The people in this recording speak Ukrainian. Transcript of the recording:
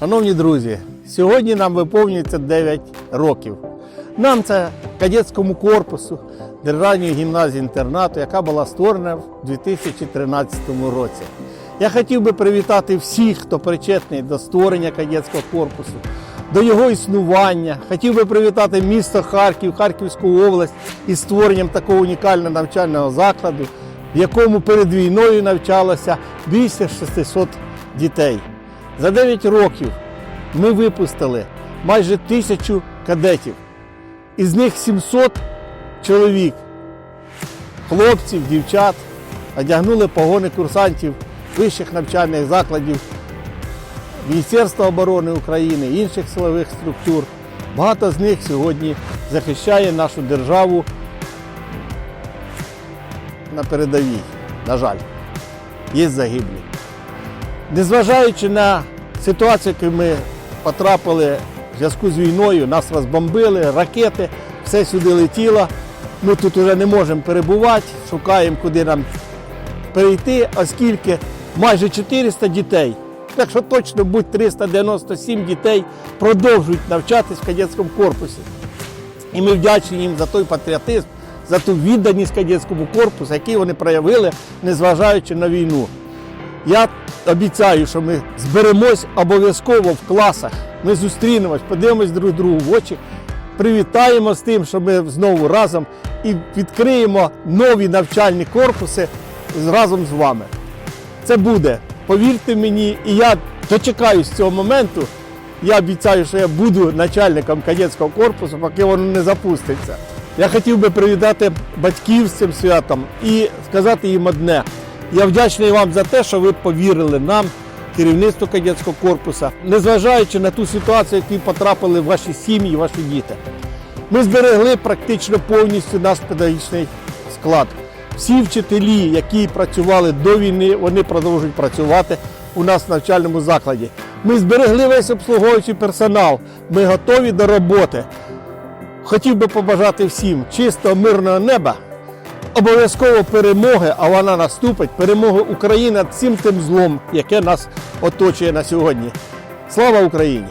Шановні друзі, сьогодні нам виповнюється 9 років. Нам це кадетському корпусу Державної гімназії інтернату, яка була створена в 2013 році. Я хотів би привітати всіх, хто причетний до створення кадетського корпусу, до його існування. Хотів би привітати місто Харків, Харківську область із створенням такого унікального навчального закладу, в якому перед війною навчалося більше 600 дітей. За 9 років ми випустили майже тисячу кадетів. Із них 700 чоловік, хлопців, дівчат, одягнули погони курсантів вищих навчальних закладів Міністерства оборони України, інших силових структур. Багато з них сьогодні захищає нашу державу на передовій. На жаль, є загиблі. Незважаючи на ситуацію, яку ми потрапили в зв'язку з війною, нас розбомбили, ракети, все сюди летіло. Ми тут вже не можемо перебувати, шукаємо, куди нам перейти, оскільки майже 400 дітей, якщо точно будь 397 дітей, продовжують навчатись в кадетському корпусі. І ми вдячні їм за той патріотизм, за ту відданість кадетському корпусу, який вони проявили, незважаючи на війну. Я обіцяю, що ми зберемось обов'язково в класах. Ми зустрінемось, подивимось друг другу в очі, привітаємо з тим, що ми знову разом і відкриємо нові навчальні корпуси разом з вами. Це буде, повірте мені, і я дочекаюсь цього моменту. Я обіцяю, що я буду начальником кадетського корпусу, поки воно не запуститься. Я хотів би привітати батьків з цим святом і сказати їм одне. Я вдячний вам за те, що ви повірили нам, керівництву кадетського корпусу, незважаючи на ту ситуацію, в яку потрапили ваші сім'ї, ваші діти. Ми зберегли практично повністю наш педагогічний склад. Всі вчителі, які працювали до війни, вони продовжують працювати у нас в навчальному закладі. Ми зберегли весь обслуговуючий персонал. Ми готові до роботи. Хотів би побажати всім чистого мирного неба, обов'язково перемоги, а вона наступить, перемоги України над всім тим злом, яке нас оточує на сьогодні. Слава Україні!